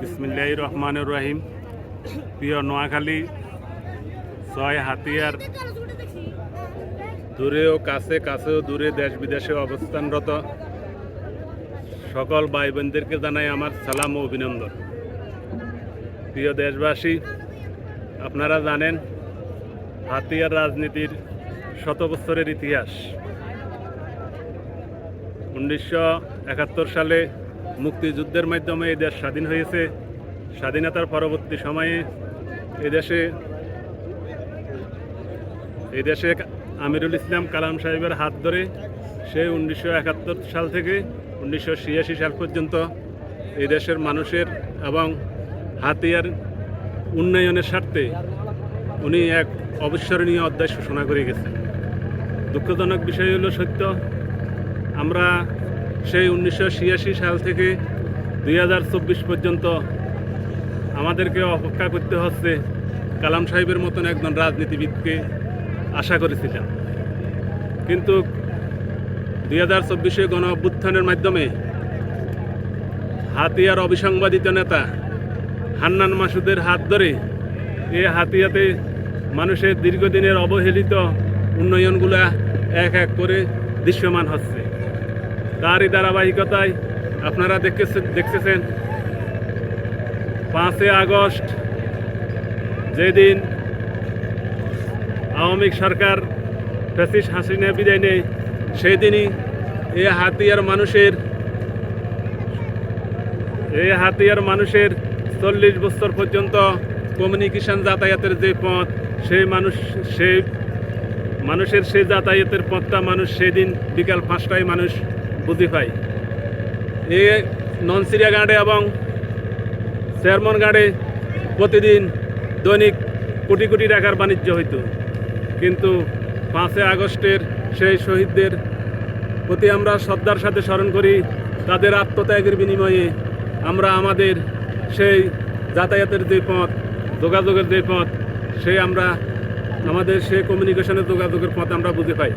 বিসমিল্লাহ রহমানুর রহিম প্রিয় নোয়াখালী, ছয় হাতিয়ার দূরেও কাছে কাছেও দূরে দেশ বিদেশে অবস্থানরত সকল ভাই বোনদেরকে জানাই আমার সালাম ও অভিনন্দন। প্রিয় দেশবাসী, আপনারা জানেন হাতিয়ার রাজনীতির শত বছরের ইতিহাস। উনিশশো একাত্তর সালে মুক্তিযুদ্ধের মাধ্যমে এই দেশ স্বাধীন হয়েছে। স্বাধীনতার পরবর্তী সময়ে এদেশে এই দেশে আমিরুল ইসলাম কালাম সাহেবের হাত ধরে সে উনিশশো একাত্তর সাল থেকে উনিশশো ছিয়াশি সাল পর্যন্ত এই দেশের মানুষের এবং হাতিয়ার উন্নয়নের স্বার্থে উনি এক অবিস্মরণীয় অধ্যায় সূচনা করে গেছেন। দুঃখজনক বিষয় হলো সত্য, আমরা সেই উনিশশো ছিয়াশি সাল থেকে দুই হাজার চব্বিশ পর্যন্ত আমাদেরকে অপেক্ষা করতে হচ্ছে কালাম সাহেবের মতন একজন রাজনীতিবিদকে আশা করেছিলাম। কিন্তু দুই হাজার চব্বিশে গণ অভ্যুত্থানের মাধ্যমে হাতিয়ার অবিসংবাদিত নেতা হান্নান মাসুদের হাত ধরে এ হাতিয়াতে মানুষের দীর্ঘদিনের অবহেলিত উন্নয়নগুলা এক এক করে দৃশ্যমান হচ্ছে। তারই ধারাবাহিকতায় আপনারা দেখতেছেন দেখতেছেন পাঁচই আগস্ট যেদিন আওয়ামী সরকার ফ্যাসিস হাসিনা বিদায় নেয় সেই দিনই এই হাতিয়ার মানুষের এই হাতিয়ার মানুষের চল্লিশ বছর পর্যন্ত কমিউনিকেশন যাতায়াতের যে পথ, সেই মানুষ সেই মানুষের সেই যাতায়াতের পথটা মানুষ সেদিন বিকাল পাঁচটায় মানুষ পায় এ ননসিরিয়া গাঁড়ে এবং চেয়ারমন গাঁড়ে প্রতিদিন দৈনিক কোটি কোটি টাকার বাণিজ্য হইতো। কিন্তু পাঁচই আগস্টের সেই শহীদদের প্রতি আমরা শ্রদ্ধার সাথে স্মরণ করি, তাদের আত্মত্যাগের বিনিময়ে আমরা আমাদের সেই যাতায়াতের যে পথ, যোগাযোগের যে পথ সেই আমরা, আমাদের সেই কমিউনিকেশনের যোগাযোগের পথ আমরা বুঝে পাই।